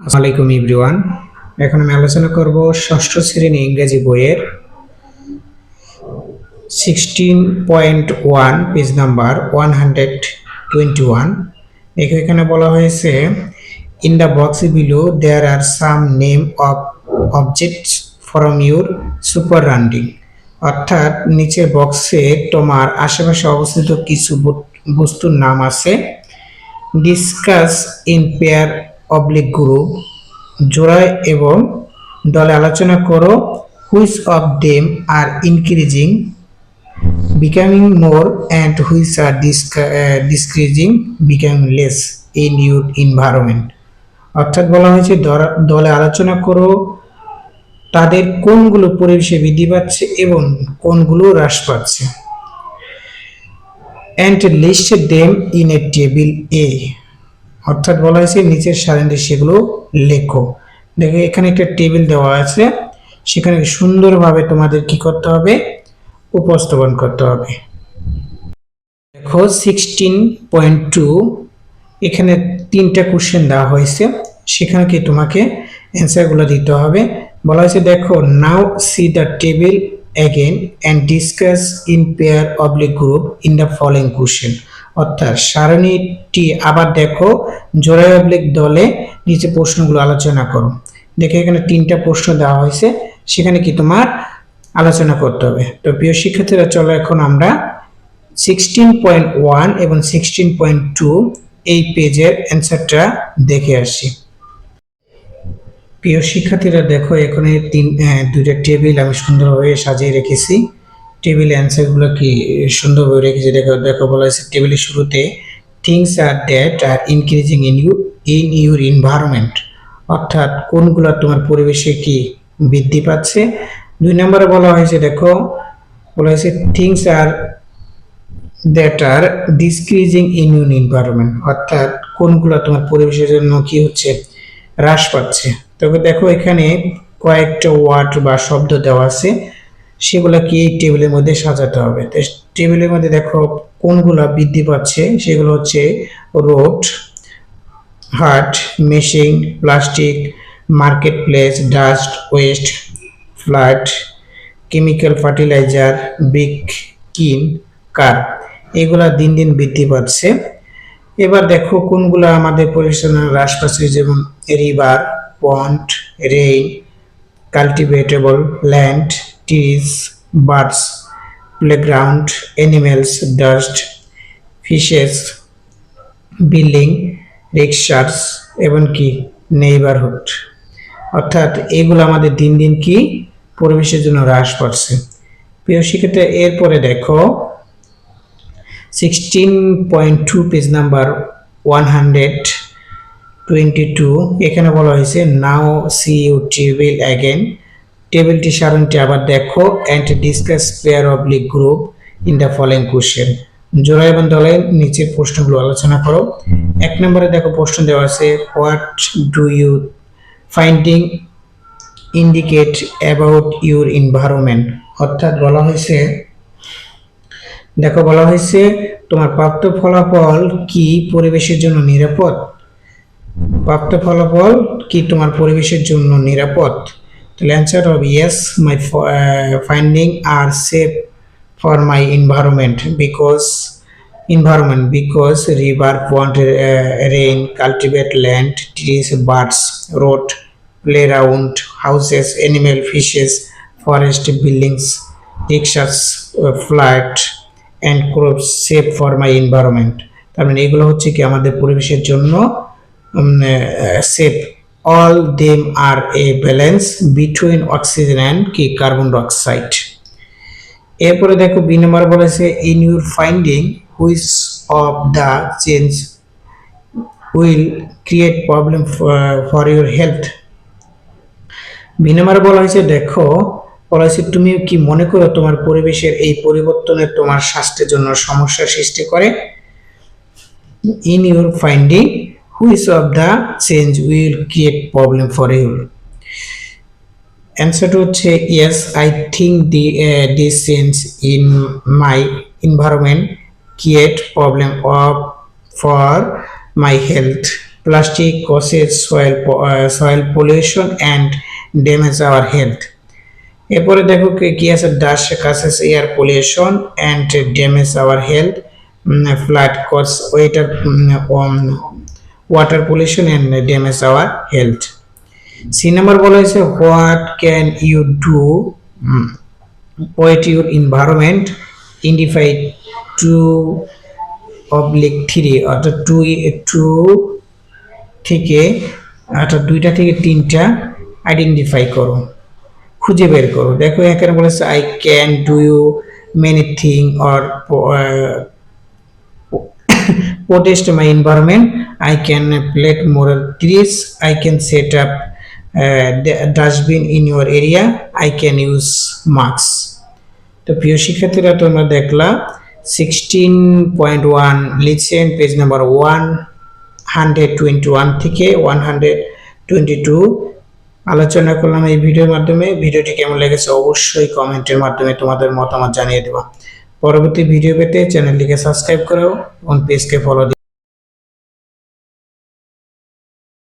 আসসালামাইকুম ইব্রিওয়ান এখন আমি আলোচনা করব ষষ্ঠ শ্রেণি ইংরেজি বইয়ের sixteen point one page number one hundred twenty one এখানে বলা হয়েছে in the box below there are some name of objects from your surrounding অর্থাৎ, নিচের বক্সে তোমার আশেপাশে অবস্থিত কিছু বস্তুর নাম আছে discuss in pair oblique group জোড়ায় এবং দলে আলোচনা করো which of them are increasing, becoming more and which are decreasing, becoming less in your environment. অর্থাৎ বলা হয়েছে দলে আলোচনা করো, তাদের কোনগুলো পরিবেশে বৃদ্ধি পাচ্ছে এবং কোনগুলো হ্রাস পাচ্ছে। And list them in a table এ। অর্থাৎ বলা হয়েছে, নিচের সারেন্ডে সেগুলো লেখো। দেখো, এখানে একটা টেবিল দেওয়া আছে। সেখানে সুন্দরভাবে তোমাদের কি করতে হবে? উপস্থাপন করতে হবে। দেখো সিক্সটিন পয়েন্ট টু এখানে তিনটা কোশ্চেন দেওয়া হয়েছে। সেখানে কি তোমাকে অ্যান্সারগুলো দিতে হবে? বলা হয়েছে, দেখো now see the table again and discuss in pair oblique group in the following question অর্থাৎ সারণীটি আবার দেখো অবলিক দলে নিচে প্রশ্নগুলো আলোচনা করো। দেখে এখানে তিনটা প্রশ্ন দেওয়া হয়েছে, সেখানে কি তোমার আলোচনা করতে হবে? তো প্রিয় শিক্ষার্থীরা, চলো এখন আমরা সিক্সটিন পয়েন্ট ওয়ান এবং সিক্সটিন পয়েন্ট টু এই পেজের অ্যান্সারটা দেখে আসি। প্রিয় শিক্ষার্থীরা, দেখো এখানে তিন দুইটা টেবিল আমি সুন্দরভাবে সাজিয়ে রেখেছি। টেবিল অ্যান্সারগুলো কি সুন্দরভাবে রেখেছে? দেখো দেখো, বলা হয়েছে টেবিলের শুরুতে things are that are increasing in you in your environment অর্থাৎ কোনগুলো তোমার পরিবেশে কি বৃদ্ধি পাচ্ছে? দুই নম্বরে বলা হয়েছে, দেখো, বলা হয়েছে things are that are decreasing in your environment অর্থাৎ কোনগুলো তোমার পরিবেশের জন্য কি হচ্ছে? হ্রাস পাচ্ছে। তবে দেখো, এখানে কয়েকটা ওয়ার্ড বা শব্দ দেওয়া আছে। সেগুলো কি এই টেবিলের মধ্যে সাজাতে হবে। তো টেবিলের মধ্যে দেখো কোনগুলো বৃদ্ধি পাচ্ছে? সেগুলো হচ্ছে road heart machine, plastic market place dust, waste, flood, chemical fertiliser big kin, car. এগুলা দিন দিন বৃদ্ধি পাচ্ছে। এবার দেখো কোনগুলো আমাদের পরিবেশের হ্রাস পাচ্ছে যেমন river, pond, rain, cultivatable, land trees birds playground animals dust fishes building rickshaws এবং কি? নেইবারহুড অর্থাৎ এগুলো আমাদের দিন দিন কি? পরিবেশের জন্য হ্রাস পাচ্ছে। প্রিয় শিক্ষার্থী, এরপরে দেখো sixteen point two page number one hundred twenty two এখানে বলা হয়েছে now see you table again টেবিলটি সারণটি আবার দেখো and discuss pair oblique group in the following question জোড়া এবং দলের নিচের প্রশ্নগুলো আলোচনা করো। এক নম্বরে দেখো প্রশ্ন দেওয়া আছে what do you finding indicate about your environment অর্থাৎ বলা হয়েছে দেখো বলা হয়েছে তোমার প্রাপ্ত ফলাফল কি পরিবেশের জন্য নিরাপদ? প্রাপ্ত ফলাফল কি তোমার পরিবেশের জন্য নিরাপদ? তাহলে অ্যান্সার হবে yes my finding are safe for my environment because environment because river pond uh, rain cultivate land trees birds road playground houses animal fishes forest buildings rickshaws uh, flood and crops safe for my environment তার মানে এগুলো হচ্ছে কি আমাদের পরিবেশের জন্য safe all them are a balance between oxygen and কি carbon dioxide এরপরে দেখো বি নাম্বার বলেছে in your finding which of the change will create problem for your health B number বলা হয়েছে, দেখো, বলা তুমি কি মনে করো তোমার পরিবেশের এই পরিবর্তনে তোমার স্বাস্থ্যের জন্য সমস্যার সৃষ্টি করে? In your finding which of the change will create problem for your অ্যান্সারটা হচ্ছে yes I think the this change in my environment create problem of for my health plastic causes soil po- uh, soil pollution and damage our health. এরপরে দেখো কি আছে? Dust causes air pollution and damage our health flood cause water water pollution and damage our health C number বলা হয়েছে what can you do wait your environment identify two oblique three অর্থাৎ two two থেকে, অর্থাৎ দুইটা থেকে তিনটা identify করো। খুঁজে বের করো। দেখো এখানে বলেছে I can do you many thing or protest my environment i can plant more trees. I can set up uh, dustbin in your area. I can use masks তো প্রিয় শিক্ষার্থীরা তোমরা দেখলা sixteen point one listen page number one hundred twenty one থেকে one hundred twenty two আলোচনা করলাম এই ভিডিওর মাধ্যমে। ভিডিওটি কেমন লেগেছে অবশ্যই কমেন্টের মাধ্যমে তোমাদের মতামত জানিয়ে দেবা। পরবর্তী ভিডিও পেতে চ্যানেলটিকে সাবস্ক্রাইব করো এবং পেজকে ফলো